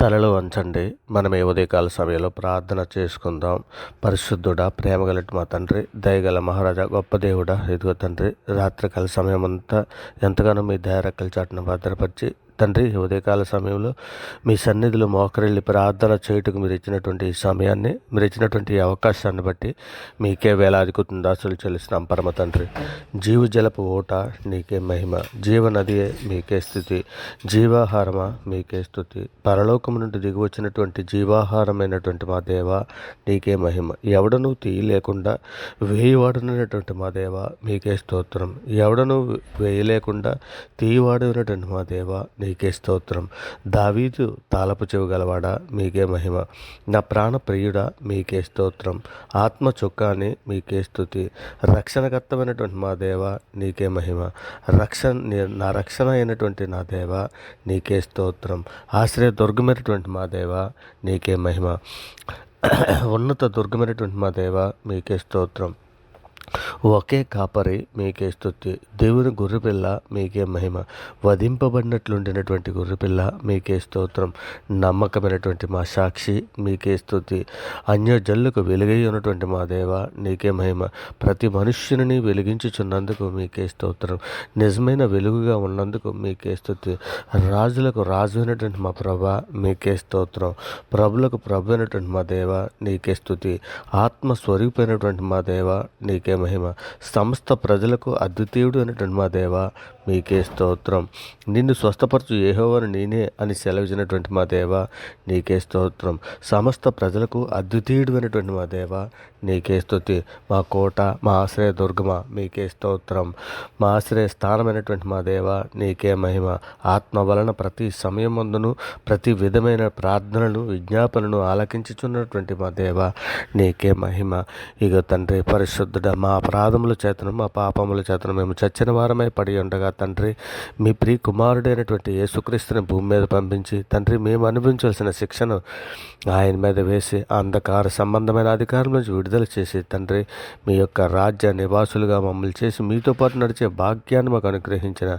తలలు వంచండి. మనం ఏ ఉదయకాల సమయంలో ప్రార్థన చేసుకుందాం. పరిశుద్ధుడా ప్రేమగలటి మా తండ్రి దయగల మహారాజా గొప్ప దేవుడా ఇదిగో తండ్రి రాత్రికాల సమయం అంతా ఎంతగానో మీ దయారెక్కల చాటును భద్రపరిచి తండ్రి ఉదయకాల సమయంలో మీ సన్నిధిలో మోకరిల్లి ప్రార్థన చేయుటకు మీరు ఇచ్చినటువంటి సమయాన్ని మీరు ఇచ్చినటువంటి అవకాశాన్ని బట్టి మీకే వేలాది కుటుందాసులు చెల్లిస్తున్నాం పరమ తండ్రి. జీవజలపు ఓట నీకే మహిమ జీవనదియే మీకే స్థుతి జీవాహారమా మీకే స్థుతి. పరలోకము నుండి దిగి వచ్చినటువంటి జీవాహారమైనటువంటి మా దేవ నీకే మహిమ. ఎవడను తీయలేకుండా వేయివాడునటువంటి మా దేవ మీకే స్తోత్రం. ఎవడను వేయలేకుండా తీయవాడనటువంటి మా దేవ నీకే స్తోత్రం. దావీదు తాళపు చెవు గలవాడా? మీకే మహిమ. నా ప్రాణ ప్రియుడా మీకే స్తోత్రం. ఆత్మ చొక్కాని మీకే స్థుతి రక్షణకర్తమైనటువంటి మా దేవ నీకే మహిమ. రక్షణ నా రక్షణ అయినటువంటి నా దేవ నీకే స్తోత్రం. ఆశ్రయ దుర్గమైనటువంటి మా దేవ నీకే మహిమ. ఉన్నత దుర్గమైనటువంటి మా దేవ మీకే స్తోత్రం. ఒకే కాపరి మీకే స్థుతి దేవుని గొర్రెపిల్ల మీకే మహిమ. వధింపబడినట్లుండినటువంటి గొర్రెపిల్ల మీకే స్తోత్రం. నమ్మకమైనటువంటి మా సాక్షి మీకే స్థుతి అన్యజల్లుకు వెలుగై ఉన్నటువంటి మా దేవ నీకే మహిమ. ప్రతి మనుష్యుని వెలిగించుచున్నందుకు మీకే స్తోత్రం. నిజమైన వెలుగుగా ఉన్నందుకు మీకే స్థుతి రాజులకు రాజు అయినటువంటి మా ప్రభ మీకే స్తోత్రం. ప్రభులకు ప్రభు అయినటువంటి మా దేవ నీకే స్థుతి ఆత్మ స్వరూపమైనటువంటి మా దేవ నీకే మహిమ. సమస్త ప్రజలకు అద్వితీయుడు అనేటువంటి మా దేవ మీకే స్తోత్రం. నిన్ను స్వస్థపరచు ఏహోవను నేనే అని సెలవిచ్చినటువంటి మా దేవ నీకే స్తోత్రం. సమస్త ప్రజలకు అద్వితీయుడైనటువంటి మా దేవ నీకే స్తుతి. మా కోట మా ఆశ్రయ దుర్గమ మీకే స్తోత్రం. మా ఆశ్రయ స్థానమైనటువంటి మా దేవ నీకే మహిమ. ఆత్మ వలన ప్రతి సమయమందును ప్రతి విధమైన ప్రార్థనలు విజ్ఞాపనను ఆలకించుచున్నటువంటి మా దేవ నీకే మహిమ. ఇక తండ్రి పరిశుద్ధుడ మా అపరాధముల చేతను మా పాపముల చేతను మేము చచ్చిన వారమై పడి ఉండగా తండ్రి మీ ప్రియ కుమారుడైనటువంటి యేసుక్రీస్తుని భూమి మీద పంపించి తండ్రి మేము అనుభవించాల్సిన శిక్షను ఆయన మీద వేసి అంధకార సంబంధమైన అధికారం నుంచి విడుదల చేసి తండ్రి మీ యొక్క రాజ్య నివాసులుగా మమ్మల్ని చేసి మీతో పాటు నడిచే భాగ్యాన్ని మాకు అనుగ్రహించిన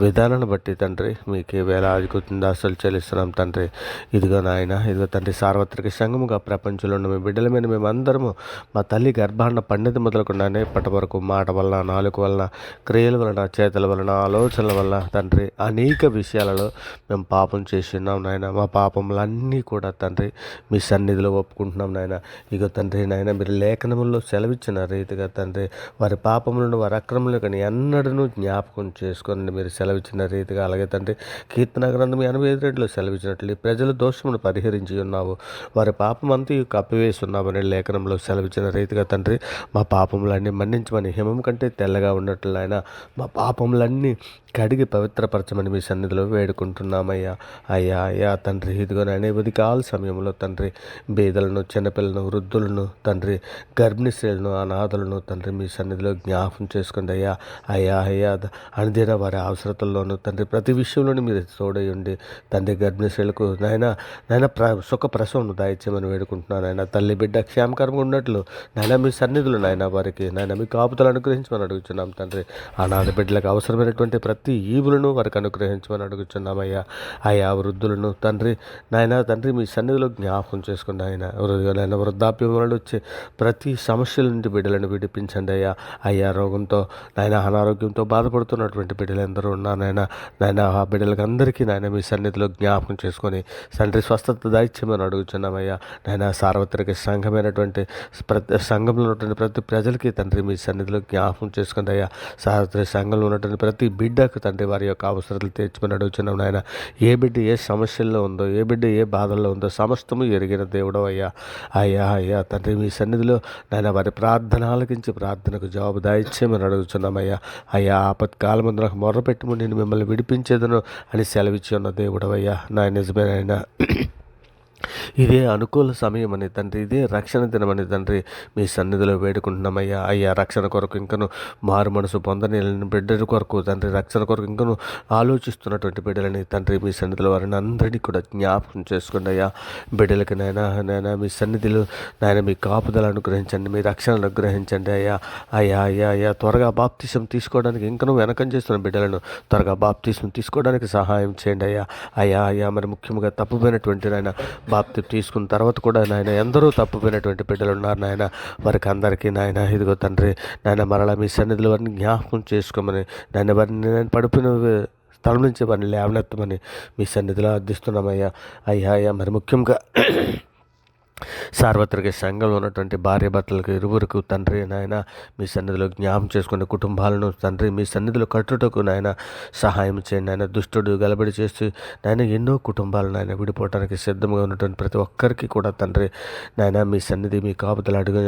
విధానాన్ని బట్టి తండ్రి మీకే వేలాది అసలు చెల్లిస్తున్నాం తండ్రి. ఇదిగో నాయన ఇదిగో తండ్రి సార్వత్రిక సంఘముగా ప్రపంచంలో ఉన్న మీ బిడ్డల మీద మేమందరము మా తల్లి గర్భాన్న పండిత మొదలుకుండానే ఇప్పటి వరకు మాట వలన నాలుగు వలన క్రియల వలన చేతుల వలన ఆలోచనల వల్ల తండ్రి అనేక విషయాలలో మేము పాపం చేసి ఉన్నాం నాయన. మా పాపములన్నీ కూడా తండ్రి మీ సన్నిధిలో ఒప్పుకుంటున్నాం నాయన. ఇక తండ్రి నాయన మీరు లేఖనముల్లో సెలవిచ్చిన రీతిగా తండ్రి వారి పాపములను వారి అక్రములను కానీ ఎన్నడను జ్ఞాపకం చేసుకొని మీరు సెలవిచ్చిన రీతిగా అలాగే తండ్రి కీర్తన గ్రంథం ఎనభై ఐదు రెండులో సెలవిచ్చినట్లు ఈ ప్రజల దోషమును పరిహరించి ఉన్నావు వారి పాపం అంతా కప్పివేసి ఉన్నామని లేఖనంలో సెలవిచ్చిన రీతిగా తండ్రి మా పాపములన్నీ మన్నించమని హిమం కంటే తెల్లగా ఉన్నట్లు ఆయన మా పాపములన్నీ కడిగి పవిత్రపరచమని మీ సన్నిధిలో వేడుకుంటున్నామయ్యా. అయ్యా అయ్యా తండ్రి ఇదిగో నాయన కాల సమయంలో తండ్రి బీదలను చిన్నపిల్లలను వృద్ధులను తండ్రి గర్భిణీ స్త్రీలను అనాథలను తండ్రి మీ సన్నిధిలో జ్ఞాపం చేసుకుంది అయ్యా. అయ్యా అయ్యా అనుదిన వారి అవసరతల్లోనూ తండ్రి ప్రతి విషయంలోనూ మీరు తోడై ఉండి తండ్రి గర్భిణీ స్త్రీలకు నాయన నాయన ప్ర సుఖ ప్రసవం దాయిచ్యమని వేడుకుంటున్నాను ఆయన తల్లి బిడ్డ క్షేమకరంగా ఉన్నట్లు నాయన మీ సన్నిధులు నాయన వారికి నాయన మీ కాపుతలు అనుగ్రహించమని అడుగుతున్నాం తండ్రి. అనాథ బిడ్డలకు ఉన్నటువంటి ప్రతి ఈవులను వారికి అనుగ్రహించమని అడుగుతున్నామయ్యా అయ్యా. వృద్ధులను తండ్రి నాయన తండ్రి మీ సన్నిధిలో జ్ఞాపకం చేసుకుని ఆయన నాయన వృద్ధాప్యం వలన వచ్చే ప్రతి సమస్యల నుండి బిడ్డలను విడిపించండి అయ్యా. అయ్యా రోగంతో నాయన అనారోగ్యంతో బాధపడుతున్నటువంటి బిడ్డలు ఎందరూ ఉన్నారు నాయన. ఆ బిడ్డలకు అందరికీ నాయన మీ సన్నిధిలో జ్ఞాపకం చేసుకొని తండ్రి స్వస్థత దాయిత్యమని అడుగుతున్నామయ్యా నాయన సార్వత్రిక సంఘమైనటువంటి ప్రతి సంఘంలో ఉన్నటువంటి ప్రతి ప్రజలకి తండ్రి మీ సన్నిధిలో జ్ఞాపకం చేసుకుంది అయ్యా. సార్వత్రిక సంఘంలో ఉన్నటువంటి ప్రతి బిడ్డకు తండ్రి వారి యొక్క అవసరాలు తీర్చుకుని అడుగుతున్నాం నాయన ఏ బిడ్డ ఏ సమస్యల్లో ఉందో ఏ బిడ్డ ఏ బాధల్లో ఉందో సమస్తము ఎరిగిన దేవుడు అయ్యా. అయ్యా అయ్యా తండ్రి మీ సన్నిధిలో నాయన వారి ప్రార్థన ఆలకించి ప్రార్థనకు జవాబు దాయిచ్చేమని అడుగుతున్నామయ్యా అయ్యా. ఆపత్కాలం నాకు మొర్రపెట్టుము నేను మిమ్మల్ని విడిపించేదను అని సెలవిచ్చి ఉన్న దేవుడవయ్యా నా నిజమేనైనా ఇదే అనుకూల సమయం అని తండ్రి ఇదే రక్షణ దినమని తండ్రి మీ సన్నిధిలో వేడుకుంటున్నామయ్యా. అయ్యా రక్షణ కొరకు ఇంకను మారు మనసు పొందని బిడ్డల కొరకు తండ్రి రక్షణ కొరకు ఇంకను ఆలోచిస్తున్నటువంటి బిడ్డలని తండ్రి మీ సన్నిధిలో వారిని అందరినీ కూడా జ్ఞాపకం చేసుకోండి అయ్యా. బిడ్డలకి నాయన నాయన మీ సన్నిధిలో నాయన మీ కాపుదలు అనుగ్రహించండి మీ రక్షణను అనుగ్రహించండి అయ్యా. అయ్యా అయ్యా అయ్యా త్వరగా బాప్తిసం తీసుకోవడానికి ఇంకను వెనకం చేస్తున్న బిడ్డలను త్వరగా బాప్తిసం తీసుకోవడానికి సహాయం చేయండి అయ్యా. అయ్యా అయ్యా మరి ముఖ్యంగా తప్పుపోయినటువంటి నాయన బాప్తి తీసుకున్న తర్వాత కూడా నాయన ఎందరో తప్పుపోయినటువంటి బిడ్డలు ఉన్నారు నాయన. వారికి అందరికీ నాయన ఇదిగో తండ్రి నాయన మరలా మీ సన్నిధిలో వారిని జ్ఞాపకం చేసుకోమని నాయన వారిని నేను పడిపోయిన స్థలం నుంచి వారిని లేవనెత్తమని మీ సన్నిధిలో అర్థిస్తున్నామయ్యా అయ్యా అయ్యా మరి ముఖ్యంగా సార్వత్రిక సంఘంలో ఉన్నటువంటి భార్య భర్తలకు ఇరువురికి తండ్రి నాయన మీ సన్నిధిలో జ్ఞాపం చేసుకునే కుటుంబాలను తండ్రి మీ సన్నిధిలో కట్టుటకు నాయన సహాయం చేయండి. ఆయన దుష్టుడు గలబడి చేసి నాయన ఎన్నో కుటుంబాలు నాయన విడిపోవడానికి సిద్ధంగా ఉన్నటువంటి ప్రతి ఒక్కరికి కూడా తండ్రి నాయన మీ సన్నిధి మీ కాపుతలు అడుగు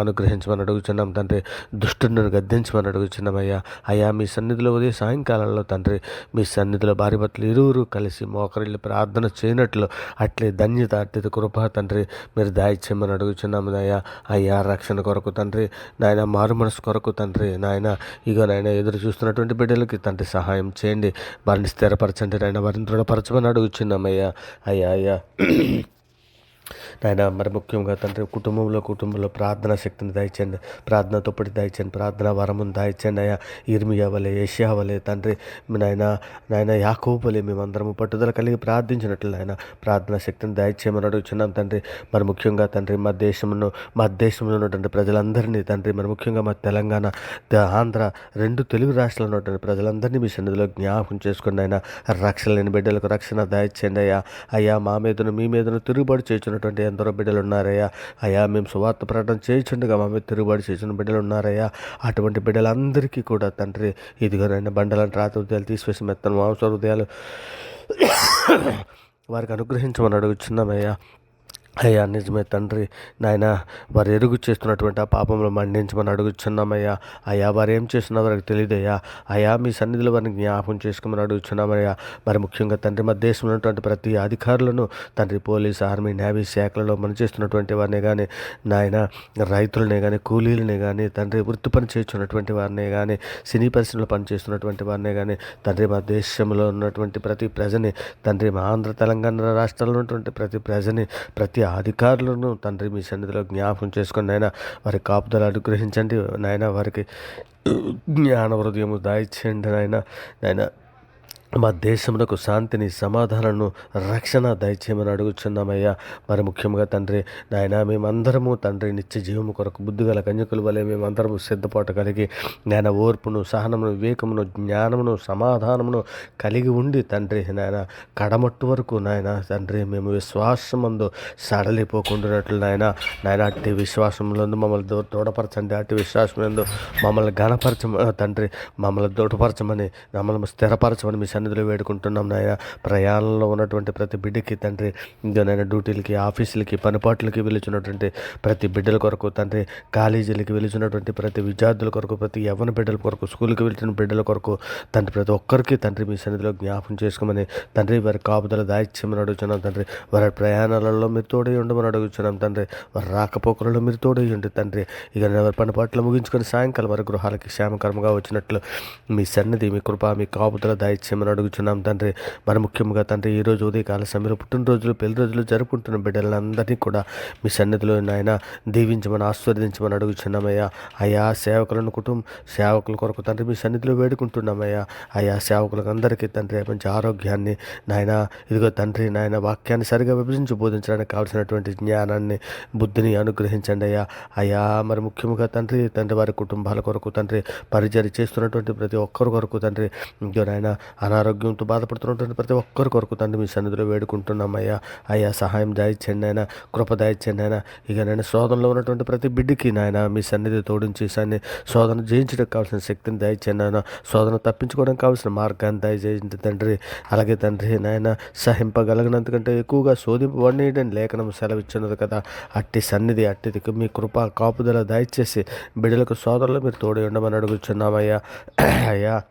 అనుగ్రహించమని అడుగుచున్నాం. తండ్రి దుష్టుడిని గద్దించమని అడుగుచున్నాం. అయ్యా అయ్యా మీ సన్నిధిలో ఉదయం సాయంకాలంలో తండ్రి మీ సన్నిధిలో భార్య భర్తలు ఇరువురు కలిసి మోకరిల్లి ప్రార్థన చేయనట్లు అట్లే ధన్యత అట్లే కృప తండ్రి మీరు దాయిచ్యమని అడుగుచున్నాము అయ్యా అయ్యా రక్షణ కొరకు తండ్రి. నాయన మారు మనసు కొరకు తండ్రి. నాయన ఇగో నాయన ఎదురు చూస్తున్నటువంటి బిడ్డలకి తండ్రి సహాయం చేయండి. వారిని స్థిరపరచండి నాయన. వారిని దృఢపరచమని అడుగుచున్నామయ్యా. అయ్యా అయ్యా. నాయన మరి ముఖ్యంగా తండ్రి కుటుంబంలో కుటుంబంలో ప్రార్థన శక్తిని దాయిచ్చండి ప్రార్థన తొప్పటి దాయిచ్చండి ప్రార్థన వరమును దాయిచ్చండి అయ్యా. ఇర్మియా వలె ఏషియా వలె తండ్రి నాయన నాయన యాకోబలే మేమందరము పట్టుదల కలిగి ప్రార్థించినట్లు నాయన ప్రార్థన శక్తిని దాయిచ్చేయమని అడుగుచున్నాం తండ్రి. మరి ముఖ్యంగా తండ్రి మా దేశంలో మా దేశంలో ఉన్నటువంటి ప్రజలందరినీ తండ్రి మరి ముఖ్యంగా మా తెలంగాణ ఆంధ్ర రెండు తెలుగు రాష్ట్రాల్లో ఉన్నటువంటి ప్రజలందరినీ మీ సన్నిధిలో జ్ఞాపకం చేసుకుని ఆయన రక్షణ లేని బిడ్డలకు రక్షణ దాయిచ్చండి అయ్యా. అయ్యా మా మీదను మీ మీదను తిరుగుబాటు చేస్తున్నటువంటి ఎందరో బిడ్డలు ఉన్నారయ్యా అయ్యా మేము సువార్త ప్రకటన చేయించుండగా మా మీద తిరుగుబాటు చేసిన బిడ్డలు ఉన్నారయ్యా అటువంటి బిడ్డలందరికీ కూడా తండ్రి ఇదిగోనైనా బండలను రాత ఉదయాలు తీసివేసి మెత్తను మాంస హృదయాలు వారికి అనుగ్రహించమని అడుగుచున్నామయ్యా. అయ్యా నిజమే తండ్రి. నాయన వారు ఎరుగు చేస్తున్నటువంటి ఆ పాపంలో మండించమని అడుగుచున్నామయ్యా. అయ్యా వారు ఏం చేస్తున్నా వారికి తెలియదయ్యా అయ్యా మీ సన్నిధిలో వారిని జ్ఞాపకం చేసుకోమని అడుగుచున్నామయ్యా. మరి ముఖ్యంగా తండ్రి మా దేశంలో ఉన్నటువంటి ప్రతి అధికారులను తండ్రి పోలీస్ ఆర్మీ నేవీ శాఖలలో పనిచేస్తున్నటువంటి వారిని కానీ నాయన రైతులనే కానీ కూలీలనే కానీ తండ్రి వృత్తి పని చేస్తున్నటువంటి వారిని కానీ సినీ పరిశ్రమలో పనిచేస్తున్నటువంటి వారిని కానీ తండ్రి మా దేశంలో ఉన్నటువంటి ప్రతి ప్రజని తండ్రి మా ఆంధ్ర తెలంగాణ రాష్ట్రాల్లో ఉన్నటువంటి ప్రతి ప్రజని ప్రతి అధికారులను తండ్రి మీ సన్నిధిలో జ్ఞాపకం చేసుకొని నాయన వారి కాపుదలు అనుగ్రహించండి. నాయన వారికి జ్ఞాన హృదయము దాయిచ్చేయండి. నాయన నాయన మా దేశమునకు శాంతిని సమాధానను రక్షణ దయచేయమని అడుగుచున్నామయ్యా. మరి ముఖ్యంగా తండ్రి నాయన మేమందరము తండ్రి నిత్య జీవము కొరకు బుద్ధిగల కన్యకుల వలె మేమందరము సిద్ధపాటు కలిగి నాయన ఓర్పును సహనమును వివేకమును జ్ఞానమును సమాధానమును కలిగి ఉండి తండ్రి నాయన కడమట్టు వరకు నాయన తండ్రి మేము విశ్వాసమందు సడలిపోకుండానట్లు నాయన నాయన అట్టి విశ్వాసంలో మమ్మల్ని దో దృఢపరచండి. అట్టి విశ్వాసంలో మమ్మల్ని ఘనపరచ తండ్రి మమ్మల్ని దృఢపరచమని మమ్మల్ని స్థిరపరచమని మీ సన్నిధిలో వేడుకుంటున్నాం నాయన. ప్రయాణంలో ఉన్నటువంటి ప్రతి బిడ్డకి తండ్రి నాయన డ్యూటీలకి ఆఫీసులకి పనిపాట్లకి వెలుచున్నటువంటి ప్రతి బిడ్డల కొరకు తండ్రి కాలేజీలకి వెలుచున్నటువంటి ప్రతి విద్యార్థుల కొరకు ప్రతి యవ్వన బిడ్డల కొరకు స్కూల్కి వెళ్తున్న బిడ్డల కొరకు తండ్రి ప్రతి ఒక్కరికి తండ్రి మీ సన్నిధిలో జ్ఞాపం చేసుకోమని తండ్రి వారి కాపుదల దాయిత్యమని అడుగుతున్నాం తండ్రి. వారి ప్రయాణాలలో మీరు తోడై ఉండమని అడుగుతున్నాం తండ్రి. వారి రాకపోకలలో మీరు తోడై ఉండి తండ్రి. ఇక వారి పనిపాట్లు ముగించుకొని సాయంకాలం వారి గృహాలకి క్షేమకరంగా వచ్చినట్లు మీ సన్నిధి మీ కృప మీ కాపుదల దాయిత్యమని అడుగుచున్నాం తండ్రి. మరి ముఖ్యంగా తండ్రి ఈ రోజు ఉదయకాల సమయంలో పుట్టినరోజులు పెళ్ళి రోజులు జరుపుకుంటున్న బిడ్డలందరినీ కూడా మీ సన్నిధిలో నాయన దీవించమని ఆస్వాదించమని అడుగుచున్నామయ్యా. అయా సేవకులను కుటుంబ సేవకుల కొరకు తండ్రి మీ సన్నిధిలో వేడుకుంటున్నామయ్యా. అయా సేవకులకు అందరికీ తండ్రి మంచి ఆరోగ్యాన్ని నాయన ఇదిగో తండ్రి నాయన వాక్యాన్ని సరిగా విభజించి బోధించడానికి కావాల్సినటువంటి జ్ఞానాన్ని బుద్ధిని అనుగ్రహించండి అయ్యా. అయ్యా మరి ముఖ్యంగా తండ్రి తండ్రి వారి కుటుంబాల కొరకు తండ్రి పరిచయం చేస్తున్నటువంటి ప్రతి ఒక్కరి కొరకు తండ్రి ఇంకో నాయన అనారోగ్యంతో బాధపడుతున్నటువంటి ప్రతి ఒక్కరి కొరకు తండ్రి మీ సన్నిధిలో వేడుకుంటున్నామయ్యా. అయ్యా సహాయం దాయిచ్చండి ఆయన కృప దాయిచ్చండి ఆయన ఇక నేను శోధనలో ఉన్నటువంటి ప్రతి బిడ్డకి నాయన మీ సన్నిధి తోడించి సన్ని శోధన జయించడానికి కావాల్సిన శక్తిని దాయిచ్చండి నాయన. శోధన తప్పించుకోవడానికి కావాల్సిన మార్గాన్ని దయచేయండి తండ్రి. అలాగే తండ్రి నాయన సహింపగలిగినంతకంటే ఎక్కువగా శోధింపబడిన లేఖనం సెలవిచ్చినది కదా. అట్టి సన్నిధి అట్టిదికి మీ కృప కాపుదల దయచేసి బిడ్డలకు సోదరులు మీరు తోడి ఉండమని అడుగుచున్నామయ్యా. అయ్యా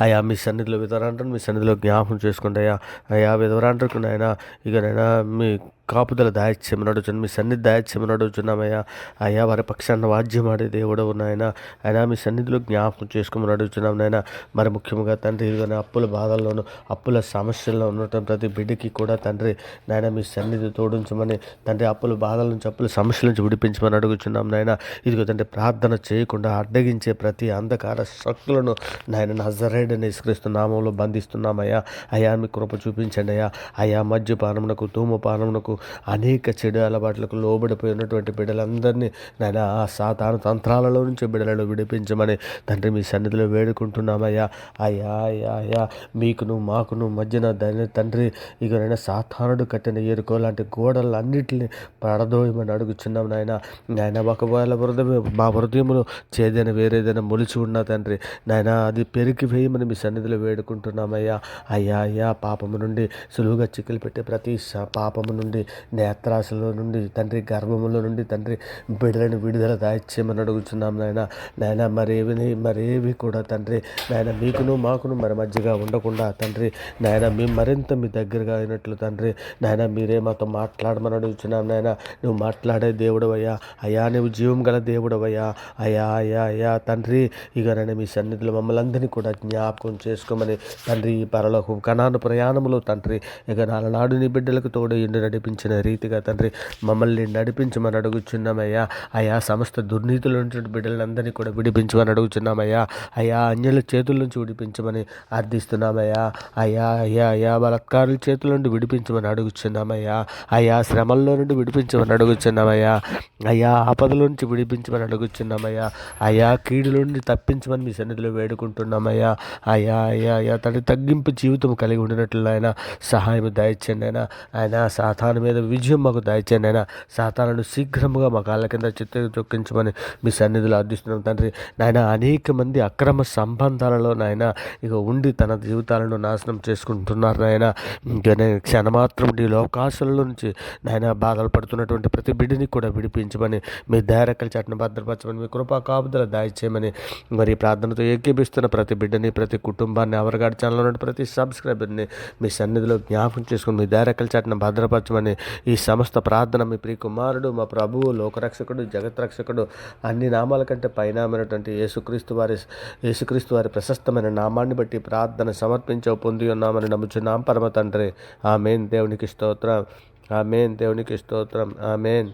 అయ్యా మీ సన్నిధిలో విధవరాంటారు మీ సన్నిధిలో జ్ఞాపకం చేసుకుంటే అయ్యా అయ్యా విధవరాంటారు నాయన ఇక నైనా మీ కాపుదల దాయిత్యమని అడుగుచున్నాం మీ సన్నిధి దాయిత్యమని అడుగుచున్నామయ్యా అయ్యా. వారి పక్షాన్ని వాద్యం ఆడే దేవుడు ఉన్నాయన అయినా మీ సన్నిధిలో జ్ఞాపకం చేసుకోమని అడుగుచున్నాం నాయన. మరి ముఖ్యంగా తండ్రి ఇదిగోనే అప్పుల బాధల్లోనూ అప్పుల సమస్యల్లో ఉండటం ప్రతి బిడ్డకి కూడా తండ్రి నాయన మీ సన్నిధి తోడించమని తండ్రి అప్పుల బాధల నుంచి అప్పుల సమస్యల నుంచి విడిపించమని అడుగుచున్నాం నాయన. ఇదిగో తండ్రి ప్రార్థన చేయకుండా అడ్డగించే ప్రతి అంధకార శక్తులను నాయన నజరేడని ఇసుక్రీస్తు నామంలో బంధిస్తున్నామయ్యా. అయ్యా మీ కృప చూపించండి అయ్యా. అయ్యా మద్యపానమునకు ధూమపానమునకు అనేక చెడు అలవాట్లకు లోబడిపోయి ఉన్నటువంటి బిడ్డలందరినీ నాయన ఆ సాతాను తంత్రాలలో నుంచి బిడ్డలను విడిపించమని తండ్రి మీ సన్నిధిలో వేడుకుంటున్నామయ్యా. అయ్యా అయ్యా అయ్యా మీకును మాకును మధ్యన దాని తండ్రి ఇక నైనా సాతానుడు కట్టిన ఎరుకో లాంటి గోడలన్నింటిని పడదోయమని అడుగుచున్నాం నాయన. నాయన ఒకవేళ హృదయం మా హృదయంలో చేదైన వేరేదైనా మొలిచి ఉన్నా తండ్రి నాయన అది పెరిగి వేయమని మీ సన్నిధిలో వేడుకుంటున్నామయ్యా? అయ్యా అయ్యా పాపము నుండి సులువుగా చిక్కులు పెట్టే ప్రతి పాపము నుండి నేత్రాశలో నుండి తండ్రి గర్భములో నుండి తండ్రి బిడ్డలను విడుదల దాయిచ్చేయమని అడుగుతున్నాం నాయన. నాయన మరేవి మరేవి కూడా తండ్రి నాయన మీకును మాకును మరి మధ్యగా ఉండకుండా తండ్రి నాయన మేము మరింత మీ దగ్గరగా అయినట్లు తండ్రి నాయన మీరే మాతో మాట్లాడమని అడుగుతున్నాం నాయన. నువ్వు మాట్లాడే దేవుడవయ్యా. అయ్యా నువ్వు జీవం గల దేవుడవయ్యా. అయ్యా అయ్యా అయ్యా తండ్రి ఇక నేను మీ సన్నిధిలో మమ్మల్ని అందరినీ కూడా జ్ఞాపకం చేసుకోమని తండ్రి పరలోకం కణాను ప్రయాణములో తండ్రి ఇక నాలనాడు నీ బిడ్డలకు తోడు ఇండి నడిపించిన రీతిగా తండ్రి మమ్మల్ని నడిపించమని అడుగుచున్నామయ్యా. అయ్యా సమస్త దుర్నీతుల నుంచి బిడ్డలందరినీ కూడా విడిపించమని అడుగుచున్నామయ్యా. అయ్యా అన్యుల చేతుల నుంచి విడిపించమని అర్థిస్తున్నామయ్యా. అయ్యా అయ్యా అయా బలత్కారుల చేతుల నుండి విడిపించమని అడుగుచున్నామయ్యా. అయ్యా శ్రమల్లో నుండి విడిపించమని అడుగుచున్నామయ్యా. అయ్యా ఆపదల నుంచి విడిపించమని అడుగుచున్నామయ్యా. అయ్యా కీడుల నుండి తప్పించమని మీ సన్నిధిలో వేడుకుంటున్నామయ్యా. అయ్యా అయ్యా అయ్యా తండ్రి తగ్గింపు జీవితం కలిగి ఉండినట్లు ఆయన సహాయం దయచండి ఆయన ఆయన సాతాను మీద విజయం మాకు దయచండి ఆయన సాతాను శీఘ్రముగా మా కాళ్ళ కింద చిత్త చొక్కించమని మీ సన్నిధిలో అర్థిస్తున్నాం తండ్రి. నాయన అనేక మంది అక్రమ సంబంధాలలో నాయన ఇక ఉండి తన జీవితాలను నాశనం చేసుకుంటున్నారు నాయన. ఇంకా క్షణమాత్రం ఈ లోకాశల నుంచి నాయన బాధలు పడుతున్నటువంటి ప్రతి బిడ్డని కూడా విడిపించమని మీ దయారెక్కల చాటును భద్రపరచమని మీ కృపా కాపుదల దాయిచేయమని మరి ప్రార్థనతో ఏకీపిస్తున్న ప్రతి బిడ్డని ప్రతి కుటుంబాన్ని అవరగాడి ఛానల్ ఉన్న ప్రతి సబ్స్క్రైబర్ని మీ సన్నిధిలో జ్ఞాపకం చేసుకుని మీ దయారెక్కల చాటును భద్రపరచమని ఈ సమస్త ప్రార్థన మీ ప్రియ కుమారుడు మా ప్రభువు లోకరక్షకుడు జగత్రక్షకుడు అన్ని నామాల కంటే పైనామైనటువంటి యేసుక్రీస్తు వారి యేసుక్రీస్తు వారి ప్రశస్తమైన నామాన్ని బట్టి ప్రార్థన సమర్పించవు పొంది ఉన్నామని నమ్ముచున్నాం. పరమ తండ్రి ఆమెన్. దేవునికి స్తోత్రం. ఆమెన్. దేవునికి స్తోత్రం. ఆమెన్.